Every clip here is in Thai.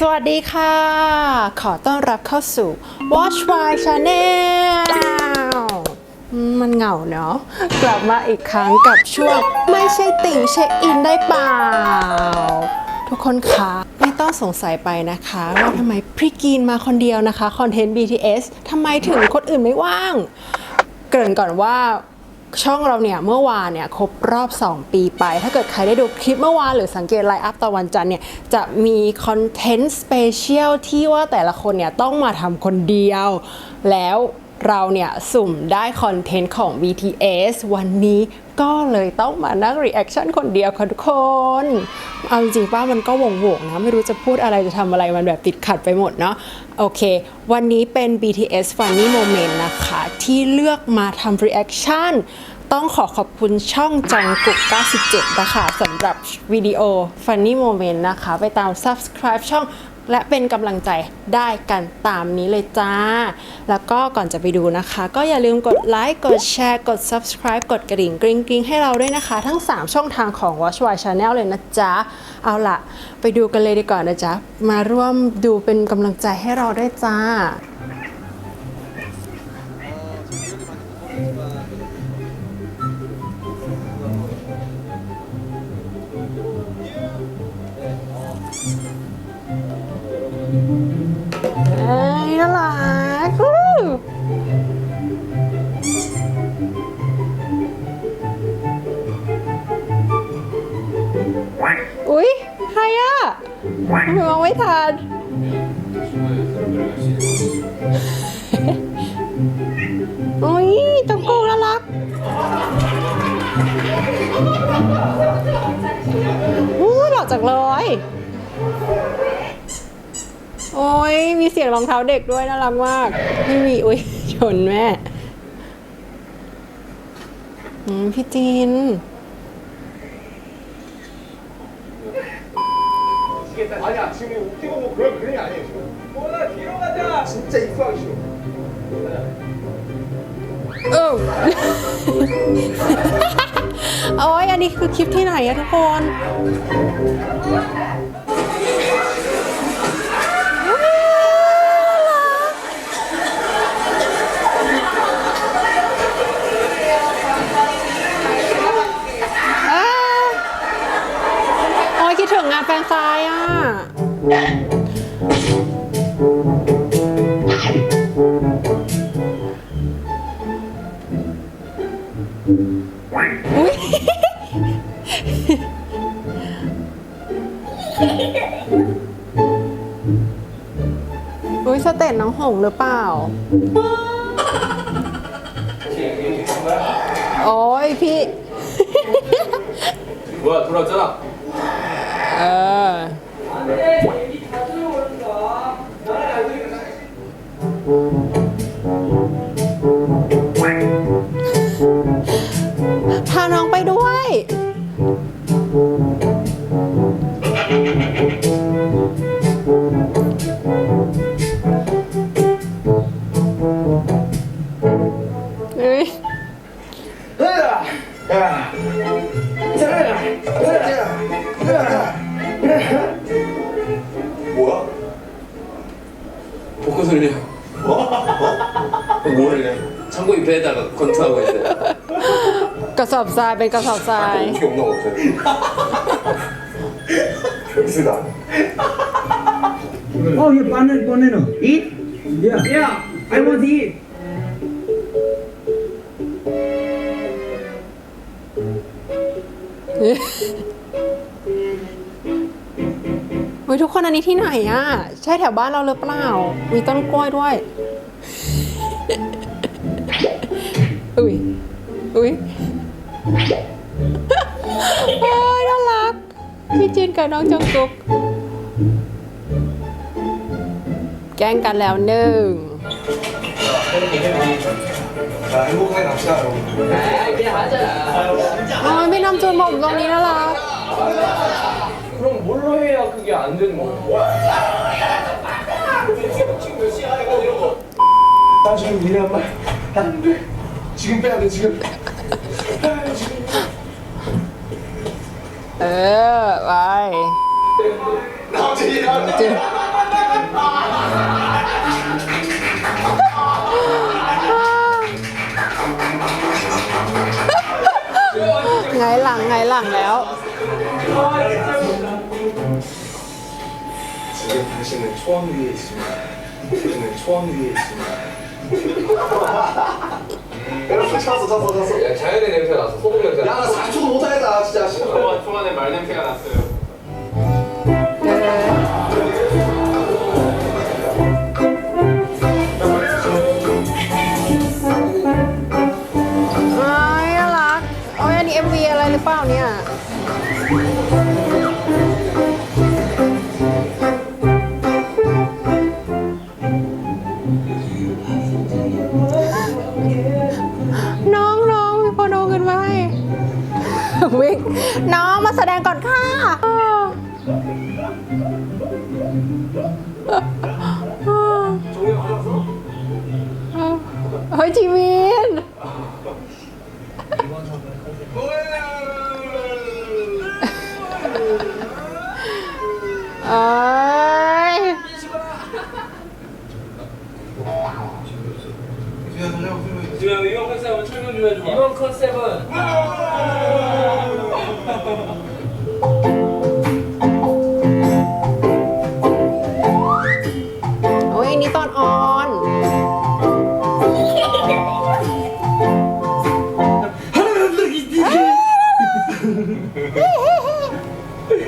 สวัสดีค่ะ ขอต้อนรับเข้าสู่ Watch Why Channel มมันเหงาเนาะ กลับมาอีกครั้งกับช่วง ไม่ใช่ติ่งเช็คอินได้เปล่า ทุกคนคะไม่ต้องสงสัยไปนะคะ ว่าทำไมพริกีนมาคนเดียวนะคะ คอนเทนต์ BTS ทำไมถึงคนอื่นไม่ว่าง เกริ่นก่อนว่า ช่องเราเนี่ยเมื่อวานเนี่ยครบรอบ 2 ปีไป ถ้าเกิดใครได้ดูคลิปเมื่อวานหรือสังเกตไลฟ์อัพตะวันจันเนี่ยจะมีคอนเทนต์สเปเชียลที่ว่าแต่ละคนเนี่ยต้องมาทำคนเดียว แล้วเราเนี่ยสุ่มได้คอนเทนต์ของ BTS วันนี้ ก็เลยต้องมานั่งรีแอคชั่นคนเดียวค่ะทุกคน เอาจริงๆป้ามันก็วงวงนะ ไม่รู้จะพูดอะไรจะทำอะไรมันแบบติดขัดไปหมดเนาะโอเค วันนี้เป็น BTS Funny Moment นะคะ ที่เลือกมาทำ reaction ต้องขอขอบคุณช่องจังกุก97 นะคะสำหรับวิดีโอ Funny Moment นะคะ ไปตาม subscribe ช่อง และเป็นกำลังใจได้กันตามนี้เลยจ้า แล้วก็ก่อนจะไปดูนะคะ ก็อย่าลืมกดไลค์กดแชร์กด subscribe กดกระดิ่งกริ๊งกริ๊งให้เราด้วยนะคะ ทั้ง 3 ช่องทางของ Watch Why Channel เลยนะจ๊ะ เอาล่ะ ไปดูกันเลยดีกว่านะจ๊ะ มาร่วมดูเป็นกำลังใจให้เราด้วยจ้า ใครอะทำไมมองไม่ทันอุ๊ยจังกูน่ารักอู้หล่อจังเลยโอ้ยมีเสียงรองเท้าเด็กด้วยน่ารักมากไม่มีอุ้ยชนแม่อืมพี่จีน 그런 그런 게 아니에요 지금 뭐나 뒤로 가자 진짜 입수하기 싫어 เออ โอ้ย อันนี้คือคลิปที่ไหนอะทุกคนอ้าวโอ้ยคิดถึงงานแฟนซายอ่ะ อุ้ย อุ้ยสเตตน้องหงหรือเปล่า โอ้ยพี่ 뭐야 돌아왔잖아 เออ 복근 훈련 뭐? 뭐래? 창고이 배에다가 건투하고 있어요 กระสอบทรายเป็นกระสอบทราย 어떻게 없나 없어요 백스다 Oh, you partner banana. Eat? Yeah. Yeah. I want to eat. ฮ้ยทุกคนอันนี้ที่ไหนอะใช่แถวบ้านเราหรือเปล่า มีต้นกล้วยด้วย อุ้ย อุ้ยโอ้ยน่ารัก พี่จินกับน้องจงกุก แกล้งกันแล้วหนึ่ง 자 행복하게 갑시다 여러분 โอ้ยพี่น้ำจูนผมตรงนี้น่ารัก 그럼 뭘로 해야 그게 안 되는 거예요? 지금 몇 시야? 약간 이런 거. 나 지금 일해 엄마. 안 돼. 지금 빼야 돼 지금. 아, 지금. เออไป 나오지 나오지. 지금 당신은 초원 위에 있습니다. 당신은 초원 위에 있습니다. 여러분 찼어 찼어 찼어. 야, 자연의 냄새 나서 소금 냄새 야나 나서 4초도 못하겠다 진짜. 초반에 말 냄새가 났어요 เน้องน้องมีคนเอาเงินไว้วิ่งน้องมาแสดงก่อนค่ะเฮ้ยจีวินเอ้ 좀 해줘 이번 컨셉은โอ้ยอันนี้ตอนออน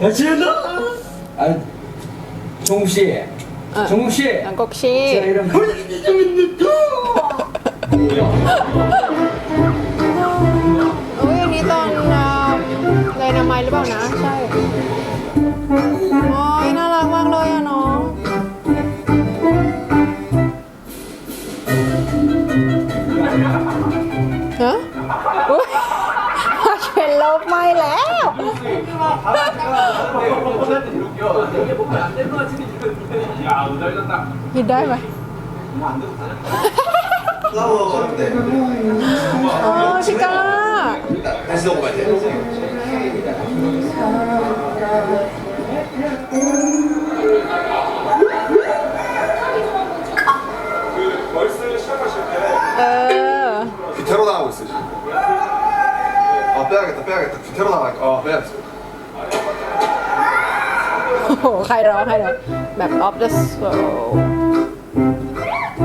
아, 지은아! 아, 종국 씨. 종국 씨. หลังกกชี 제가 이런 야 우달렸다 ยินได้ไหม 플라워 가는데 โอ้ชิก้า 다시 먹어봐야 돼. 그 벌스 시작하실 때 เออ 귀태로 나가고 있어 지금. 아 빼야겠다 빼야겠다 귀태로 나가니까 아 빼야겠어. โอ้โห ใครร้องใครร้องแบบ off the soul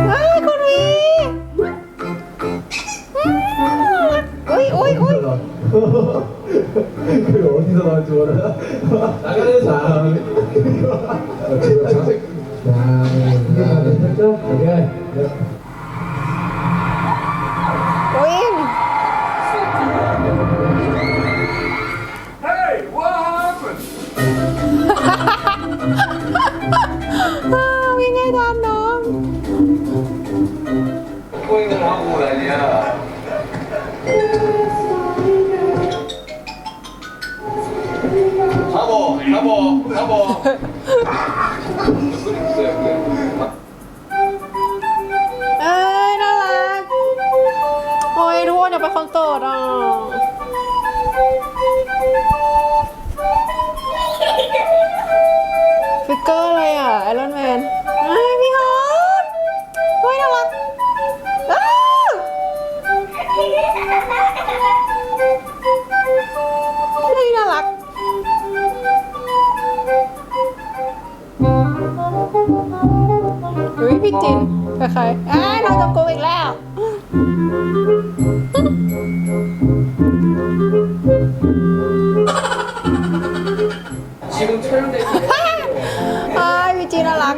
เฮ้ยคุณวีอุ้ยอุ้ยอุ้ย 그 어디서 나올지 몰라. 나가는 자. 제가 자. 자, 됐죠? 오케이. 포인을 하고 난리야 잡어 잡어 잡어. 그래 เอ้ย น่ารัก โอ้ยทุกคนอยากไปคอนเสิร์ตอ่ะ ฟิกเกอร์อะไรอ่ะ ไอรอนแมน ที่จีนครๆอ่าน้องจะโกอีกแล้วอ่าวีจีน่ารัก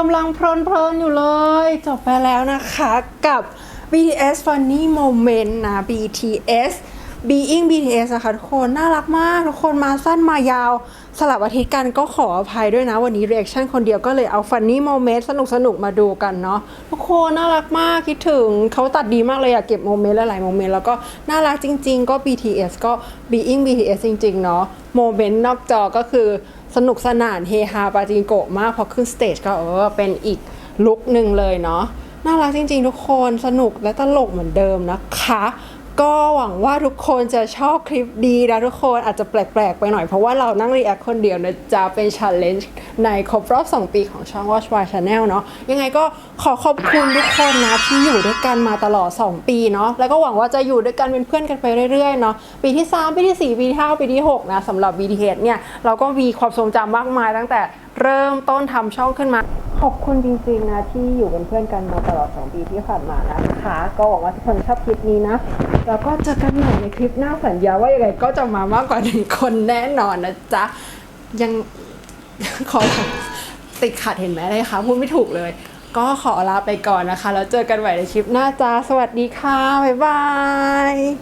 กำลังเพลินๆอยู่เลย จบไปแล้วนะคะกับ BTS Funny Moment นะ BTS Being BTS นะคะทุกคนน่ารักมาก ทุกคนมาสั้นมายาว สลับอาทิตย์กันก็ขออภัยด้วยนะ วันนี้ reaction คนเดียวก็เลยเอา Funny Moment สนุกๆมาดูกันเนาะทุกคนน่ารักมากคิดถึงเขาตัดดีมากเลยอยากเก็บโมเมนต์หลายๆโมเมนต์แล้วก็น่ารักจริง ๆ ก็ BTS ก็ Being BTS จริง ๆ เนาะโมเมนต์นอกจอก็คือ สนุกสนานเฮฮาปาจิงโกะมากพอขึ้นสเตจก็เออเป็นอีกลุคหนึ่งเลยเนาะน่ารักจริง ๆ ทุกคนสนุกและตลกเหมือนเดิมนะคะ ก็หวังว่าทุกคนจะชอบคลิปดีนะทุกคนอาจจะแปลกๆไปหน่อยเพราะว่าเรานั่งรีแอคคนเดียวนะจะเป็น challenge ในครบรอบ 2 ปีของช่อง Watch My Channel เนาะยังไงก็ขอขอบคุณทุกคนนะที่อยู่ด้วยกันมาตลอด 2 ปีเนาะแล้วก็หวังว่าจะอยู่ด้วยกันเป็นเพื่อนกันไปเรื่อยๆเนาะปีที่ 3 ปีที่ 4 ปีที่ 5 ปีที่ 6 นะสำหรับ BTS เนี่ยเราก็มีความทรงจำมากมายตั้งแต่เริ่มต้นทำช่องขึ้นมา ขอบคุณจริงๆนะที่อยู่เป็นเพื่อนกันมาตลอด 2 ปีที่ผ่านมานะคะ ก็หวังว่าทุกคนชอบคลิปนี้นะ แล้วก็เจอกันใหม่ในคลิปหน้าสัญญาว่ายังไงก็จะมามากกว่าหนึ่งคนแน่นอนนะจ๊ะยัง ขอติดขัดเห็นไหมเลยคะพูดไม่ถูกเลย ก็ขอลาไปก่อนนะคะ แล้วเจอกันใหม่ในคลิปหน้าจ้าสวัสดีค่ะ บ๊ายบาย